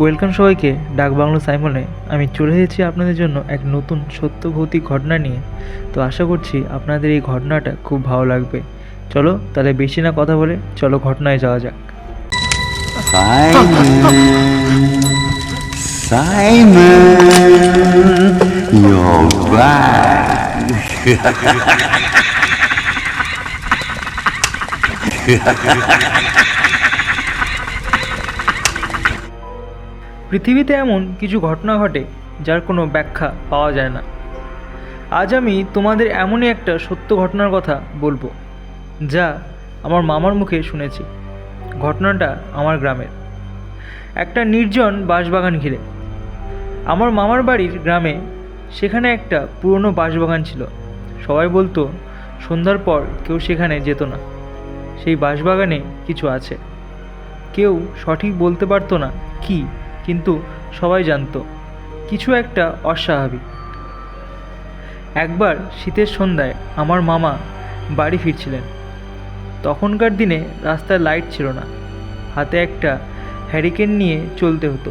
Welcome সবাইকে ডাকবাংলো সাইমনে। আমি চলে এসেছি আপনাদের জন্য এক নতুন সত্য ভৌতিক ঘটনা নিয়ে। তো আশা করছি আপনাদের এই ঘটনাটা খুব ভালো লাগবে। চলো তাহলে বেশি না কথা বলে চলো ঘটনায় যাওয়া যাক! পৃথিবীতে এমন কিছু ঘটনা ঘটে যার কোনো ব্যাখ্যা পাওয়া যায় না। আজ আমি তোমাদের এমনই একটা সত্য ঘটনার কথা বলব, যা আমার মামার মুখে শুনেছি। ঘটনাটা আমার গ্রামের। একটা নির্জন বাঁশবাগান ঘিরে। আমার মামার বাড়ির গ্রামে সেখানে একটা পুরনো বাঁশবাগান ছিল। সবাই বলতো, সন্ধ্যার পর কেউ সেখানে যেত না। সেই বাঁশবাগানে কিছু আছে। কেউ সঠিক বলতে পারতো না কি কিন্তু সবাই জানতো, কিছু একটা অস্বাভাবিক। একবার শীতের সন্ধ্যায় আমার মামা বাড়ি ফিরছিলেন। তখনকার দিনে রাস্তায় লাইট ছিল না, হাতে একটা হ্যারিকেন নিয়ে চলতে হতো।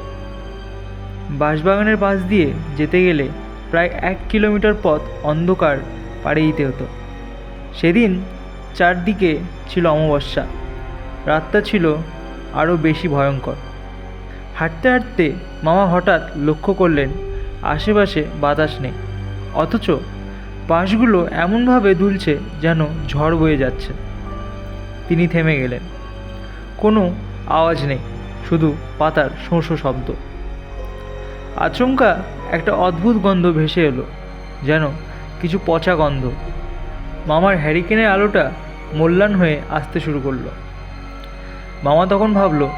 বাঁশবাগানের পাশ দিয়ে যেতে গেলে প্রায় এক কিলোমিটার পথ অন্ধকার পাড়ে দিতে হতো। সেদিন চারদিকে ছিল অমাবস্যা, রাতটা ছিল আরও বেশি ভয়ঙ্কর। হাঁটতে হাঁটতে মামা হঠাৎ লক্ষ্য করলেন, আশেপাশে বাতাস নেই। অথচ বাঁশগুলো এমনভাবে দুলছে যেন ঝড় বয়ে যাচ্ছে। তিনি থেমে গেলেন। কোনো আওয়াজ নেই, শুধু পাতার শোঁ শোঁ শব্দ। আচমকা একটা অদ্ভুত গন্ধ ভেসে এলো, যেন কিছু পচা গন্ধ। মামার হ্যারিকেনের আলোটা মূল্যান হয়ে আসতে শুরু করল। মামা তখন ভাবলো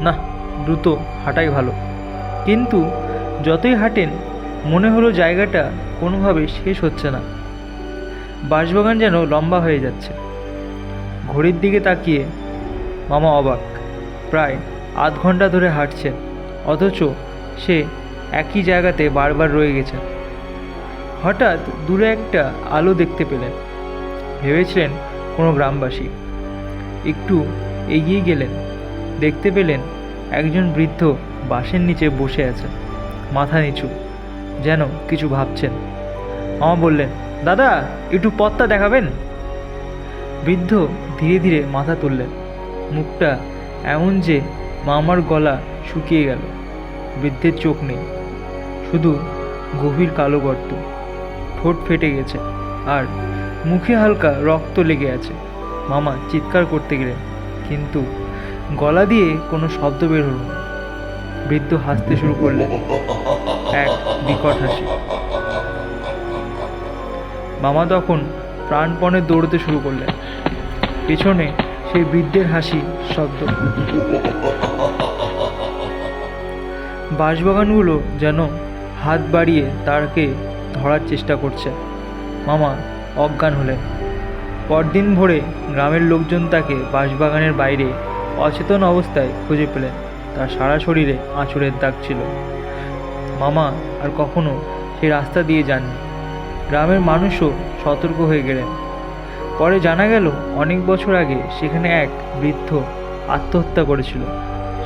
না দ্রুত হাঁটাই ভালো। কিন্তু যতই হাঁটেন, মনে হলো জায়গাটা কোনোভাবে শেষ হচ্ছে না। বাঁশবাগান যেন লম্বা হয়ে যাচ্ছে। ঘড়ির দিকে তাকিয়ে মামা অবাক। প্রায় আধ ঘণ্টা ধরে হাঁটছেন, অথচ সে একই জায়গাতে বারবার রয়ে গেছেন। হঠাৎ দূরে একটা আলো দেখতে পেলেন। ভেবেছিলেন কোনো গ্রামবাসী। একটু এগিয়ে গেলেন, দেখতে পেলেন একজন বৃদ্ধ বাঁশের নিচে বসে আছে, মাথা নিচু, যেন কিছু ভাবছেন। মামা বললেন, দাদা, একটু পথটা দেখাবেন? বৃদ্ধ ধীরে ধীরে মাথা তুললেন। মুখটা এমন যে মামার গলা শুকিয়ে গেল। বৃদ্ধের চোখ নেই, শুধু গভীর কালো গর্ত। ঠোঁট ফেটে গেছে আর মুখে হালকা রক্ত লেগে আছে। মামা চিৎকার করতে গেলেন, কিন্তু গলা দিয়ে কোনো শব্দ বের হলো বৃদ্ধ হাসতে শুরু করলেন। এক বিকট হাসি। মামা তখন প্রাণপণে দৌড়তে শুরু করলেন। পেছনে সেই বৃদ্ধের হাসি শব্দ। বাঁশবাগানগুলো যেন হাত বাড়িয়ে তারকে ধরার চেষ্টা করছে। মামা অজ্ঞান হলেন। পরদিন ভোরে গ্রামের লোকজন তাকে বাঁশবাগানের বাইরে অচেতন অবস্থায় খুঁজে পেলেন। তার সারা শরীরে আঁচড়ের দাগ ছিল। মামা আর কখনো সেই রাস্তা দিয়ে যাননি। গ্রামের মানুষও সতর্ক হয়ে গেলেন। পরে জানা গেল, অনেক বছর আগে সেখানে এক বৃদ্ধ আত্মহত্যা করেছিল।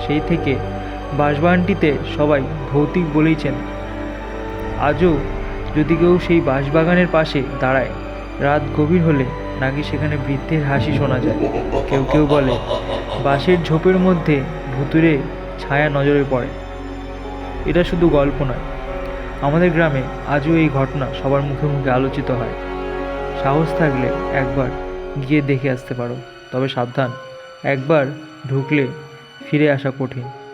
সেই থেকে বাঁশবাগানটিতে সবাই ভৌতিক বলেইছেন আজও যদি কেউ সেই বাঁশবাগানের পাশে দাঁড়ায়, রাত গভীর হলে নাকি সেখানে বৃদ্ধের হাসি শোনা যায়? কেউ কেউ বলে, বাঁশের ঝোপের মধ্যে ভুতুরে ছায়া নজরে পড়ে। এটা শুধু গল্প নয়। আমাদের গ্রামে আজও এই ঘটনা সবার মুখে মুখে আলোচিত হয়। সাহস থাকলে একবার গিয়ে দেখে আসতে পারো, তবে সাবধান, একবার ঢুকলে ফিরে আসা কঠিন।